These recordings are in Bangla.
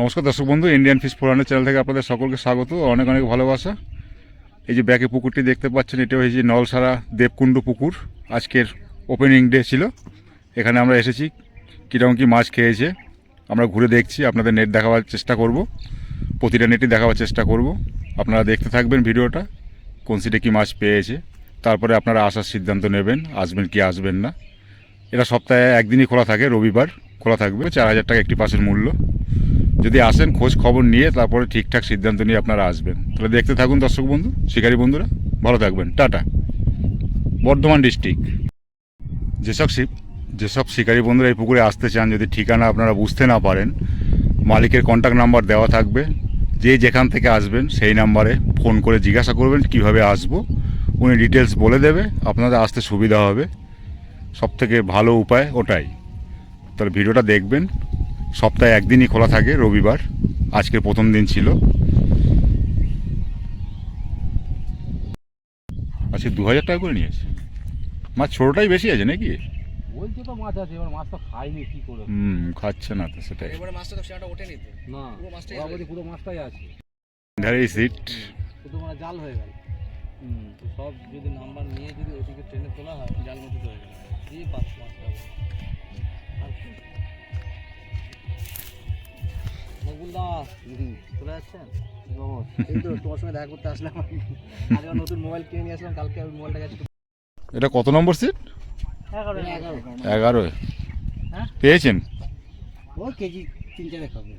নমস্কার দর্শক বন্ধু ইন্ডিয়ান ফিশ ফোরানের চ্যানেল থেকে আপনাদের সকলকে স্বাগত অনেক অনেক ভালোবাসা। এই যে ব্যাকে পুকুরটি দেখতে পাচ্ছেন এটা হয়েছে নলসারা দেবকুণ্ড পুকুর, আজকের ওপেনিং ডে ছিল। এখানে আমরা এসেছি কীরকম কী মাছ খেয়েছে, আমরা ঘুরে দেখছি, আপনাদের নেট দেখাবার চেষ্টা করব, প্রতিটা নেটই দেখাবার চেষ্টা করব। আপনারা দেখতে থাকবেন ভিডিওটা, কোন সিটে কী মাছ পেয়েছে, তারপরে আপনারা আসার সিদ্ধান্ত নেবেন, আসবেন কি আসবেন না। এটা সপ্তাহে একদিনই খোলা থাকে, রবিবার খোলা থাকবে, চার হাজার টাকা একটি পাশের মূল্য। যদি আসেন, খোঁজ খবর নিয়ে তারপরে ঠিকঠাক সিদ্ধান্ত নিয়ে আপনারা আসবেন। তাহলে দেখতে থাকুন, দর্শক বন্ধু, শিকারী বন্ধুরা। ভালো থাকবেন। টাটা। বর্ধমান ডিস্ট্রিক্ট। যেসব যেসব শিকারী বন্ধুরা এই পুকুরে আসতে চান, যদি ঠিকানা আপনারা বুঝতে না পারেন, মালিকের কন্ট্যাক্ট নাম্বার দেওয়া থাকবে। যে যেখান থেকে আসবেন, সেই নাম্বারে ফোন করে জিজ্ঞাসা করবেন, কীভাবে আসব? উনি ডিটেলস বলে দেবে, আপনাদের আসতে সুবিধা হবে। সবথেকে ভালো উপায় ওটাই। তাহলে ভিডিওটা দেখবেন সপ্তাহে একদিনই খোলা থাকে রবিবার। আজকে প্রথম দিন ছিল। আচ্ছা দু হাজার টাকা করে নিয়েছে। মাছ ছোটোটাই বেশি আছে নাকি? বলছে তো মাছ আছে এবার মাছ তো খাইনি কি করে? হুম খাচ্ছে না তো সেটাই। এবারে মাছটা তো সেটা ওঠেনি তো। না পুরো মাছটাই আছে। পুরো মাছটাই আছে। ধারে সিট শুধু মানে জাল হয়ে গেল। হুম তো সব যদি নাম্বার নিয়ে যদি ওদিকে ট্রেনে তোলা হয় জাল মতো হয়ে গেল। এই পাঁচ মাছটা আর কি? নকুল দাস চলে যাচ্ছেন এই তো তোমার সঙ্গে দেখা করতে আসলাম আজকে নতুন মোবাইল কিনে নিয়ে আসলাম কালকে আমি মোবাইলটা গেছে এটা কত নম্বর সিট এগারো হ্যাঁ? পেয়েছেন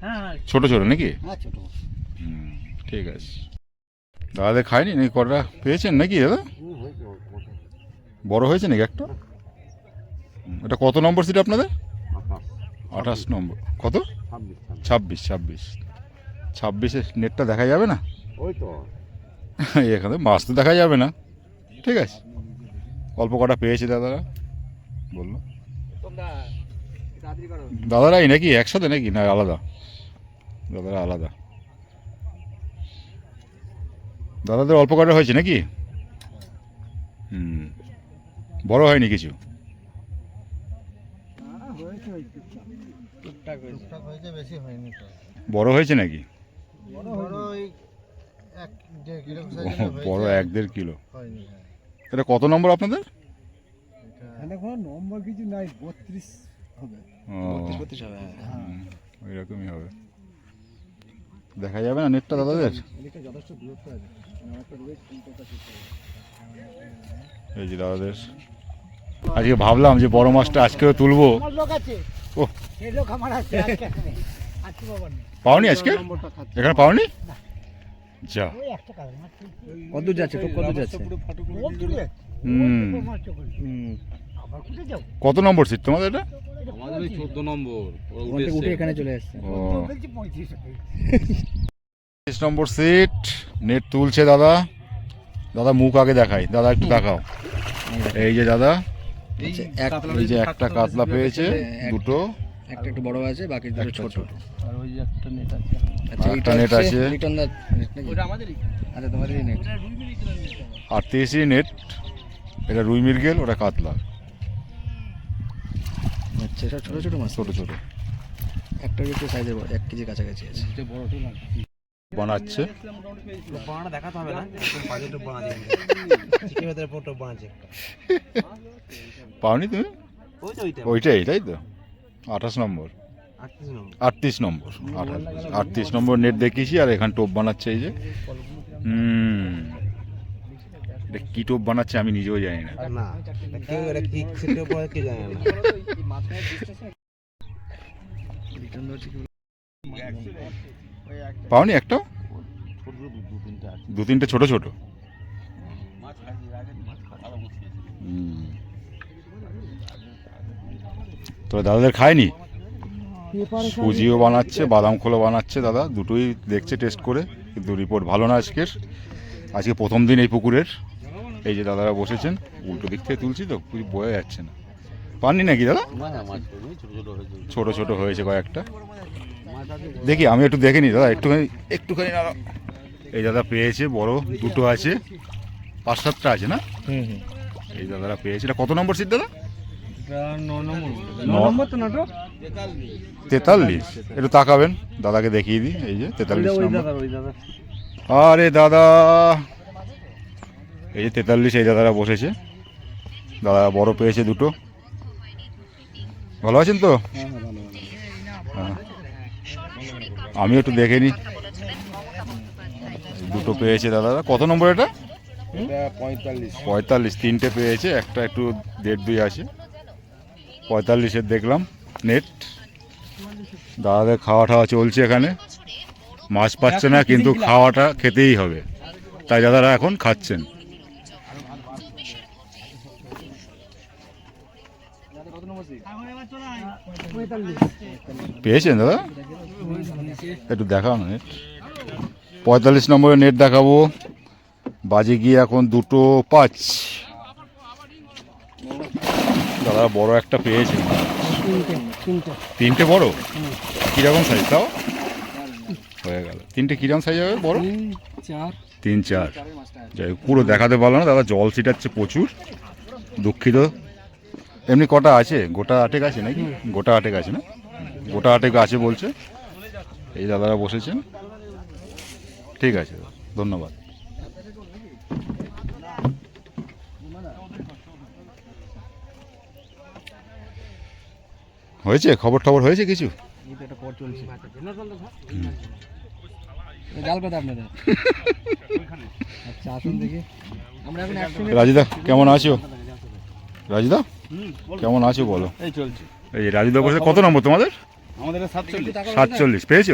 হ্যাঁ। হ্যাঁ ছোট ছোট নাকি? হ্যাঁ ঠিক আছে। দাদা খায়নি নাকি? কটা পেয়েছেন নাকি দাদা? বড় হয়েছে নাকি একটা? এটা কত নম্বর সিট আপনাদের? আঠাশ নম্বর। কত? ছাব্বিশ ছাব্বিশ। ছাব্বিশে নেটটা দেখা যাবে না? ওই তো। এখানে মাছ তো দেখা যাবে না। ঠিক আছে। অল্প কটা পেয়েছে দাদারা। বলল। করো। দাদারাই নাকি? একসাথে নাকি? না আলাদা। দাদারা আলাদা। দাদাদের অল্প কটা হয়েছে নাকি? হুম। বড় হয়নি কিছু? টুকটাক হয়েছে বেশি হয়নি তো। বড় হয়েছে নাকি? বড় ওই এক দেড় কিলো ও, বড় এক দেড় কিলো। হয়নি এটা কত নম্বর আপনাদের? এখানে কোনো নম্বর কিছু নাই বত্রিশ হবে। ও বত্রিশ হবে ওই রকমই হবে। দেখা যাবে না নেটটা দাদাদের? এদিকে যথেষ্ট দূরত্ব আছে। অনেকটা দূরে চিন্তাটা করতে হবে এই যে দাদাদের। আজকে ভাবলাম যে বড় মাছটা আজকেও তুলবো। আমার লোক আছে। ও। সেই লোক আমার আছে আজকে আজকে বাবা পাওনি আজকে? এখানে পাওনি? যা। কত যাচ্ছে? টোপ কত যাচ্ছে? কত নম্বর সিট তোমাদের এটা? আমাদের ওই চোদ্দ নম্বর উঠে এখানে চলে আসছে। পঁয়ত্রিশ নম্বর সিট নেট তুলছে দাদা। দাদা মুখ আগে দেখাই দাদা একটু দেখাও। এই যে দাদা। এই যে একটা কাতলা পেয়েছে দুটো। একটা একটু বড় আছে বাকি দুটো ছোট। ছোট। আর ওই যে একটা নেট আছে। আচ্ছা একটা এইটা আছে। রিটার্ন দা নেট ওটা আমাদেরই। আচ্ছা তোমাদেরই নেট আর তেইশি নেট এটা রুই মির্গেল ওটা কাতলা। আচ্ছা সব ছোট ছোট মাছ? ছোট ছোট। একটা একটু সাইজের বড় এক কেজি কাছাকাছি আছে। না। বানাচ্ছে। বানা দেখাতে হবে না। বাজেটটা বানা চিকেন ভেতরে ফটো বানাচ্ছে। পাওনি তুমি? ওই তো ওইটা। ওইটাই তাই তো? আঠাশ নম্বর। আটত্রিশ নম্বর। আটত্রিশ নম্বর আঠাশ আটত্রিশ নম্বর নেট দেখিয়েছি আর এখানে টোপ বানাচ্ছে এই যে। হুম। কী টোপ বানাচ্ছে আমি নিজেও জানি না। না পাওনি একটা? দু তিনটে ছোট ছোট। তো দাদাদের খায়নি? সুজিও বানাচ্ছে বাদাম খোলা বানাচ্ছে দাদা দুটোই দেখছে টেস্ট করে কিন্তু রিপোর্ট ভালো না আজকের। আজকে প্রথম দিন এই পুকুরের। এই যে দাদারা বসেছেন উল্টো দিক থেকে তুলছি তো কিছু বোঝা যাচ্ছে না। পাননি নাকি দাদা? ছোট ছোট হয়েছে। কয়েকটা। দেখি আমি একটু দেখে নিই দাদা একটুখানি একটুখানি এই দাদা পেয়েছে বড় দুটো আছে পাঁচ সাতটা আছে না? হুম হুম। এই দাদারা পেয়েছে এটা কত নম্বর সিট দাদা? নম্বর। ন নম্বর তো নাটক? তেতাল্লিশ। একটু তাকাবেন দাদাকে দেখিয়ে দিই এই যে তেতাল্লিশ নম্বর। আরে দাদা! এই যে তেতাল্লিশ এই দাদারা বসেছে। দাদা বড় পেয়েছে দুটো। ভালো আছেন তো? হ্যাঁ। আমি একটু দেখে নিই। দুটো পেয়েছে দাদারা কত নম্বর এটা? পঁয়তাল্লিশ। পঁয়তাল্লিশ। তিনটে পেয়েছে একটা একটু দেড় দুই আছে। পঁয়তাল্লিশের দেখলাম নেট দাদাদের খাওয়া টাওয়া চলছে এখানে। মাছ পাচ্ছে না কিন্তু খাওয়াটা খেতেই হবে। তাই দাদারা এখন খাচ্ছেন। পেয়েছেন দাদা? একটু দেখাও না নেট পঁয়তাল্লিশ নম্বরে নেট দেখাবো। বাজে গিয়ে এখন দুটো পাঁচ। দাদা, বড় একটা পেয়েছে। তিনটে বড়? কীরকম সাইজ তাও? হয়ে গেল। তিনটে কীরকম সাইজ হবে বড়? তিন চার। যাই পুরো দেখাতে পারল না। দাদা, জল ছিটাচ্ছে প্রচুর। দুঃখিত। এমনি কটা আছে? গোটা আটেক আছে নাকি? গোটা আটেক আছে না? গোটা আটেক আছে বলছে। এই দাদারা বসেছেন। ঠিক আছে, ধন্যবাদ। হয়েছে? খবর টবর হয়েছে কিছু? রাজুদা, কেমন আছো? রাজুদা? কেমন আছো বলো? এই চলছে। এই রাজুদা বসে কত নম্বর তোমাদের? আমাদের সাতচল্লিশ। সাতচল্লিশ পেয়েছ?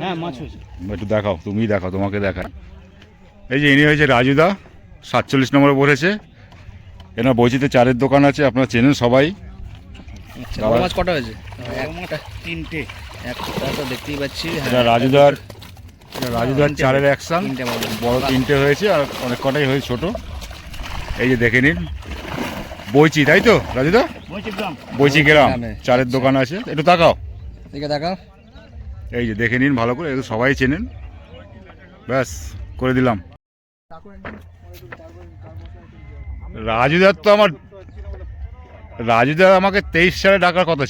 হ্যাঁ মাছ হয়েছে। একটু দেখাও তুমিই দেখাও তোমাকে দেখায় এই যে ইনি হয়েছে রাজুদা সাতচল্লিশ নম্বরে বসেছে। এনার বইচিতে চারের দোকান আছে আপনারা চেনেন সবাই। আচ্ছা মাছ কটা হয়েছে? তিনটে। দেখতেই পাচ্ছি হ্যাঁ। রাজুদার রাজুদার চারের অ্যাকশন তিনটে বড়। বড় তিনটে হয়েছে আর অনেক কটাই হয়েছে ছোট। এই যে দেখে নিন। বইচি তাই তো রাজুদা বইচি গ্রাম। চালের চারের দোকান আছে। একটু তাকাও। দেখে তাকাও। এই যে দেখে নিন ভালো করে এগুলো সবাই চেনেন। ব্যাস করে দিলাম। রাজুদার তো আমার রাজুদার আমাকে তেইশ সালে ডাকার কথা ছিল।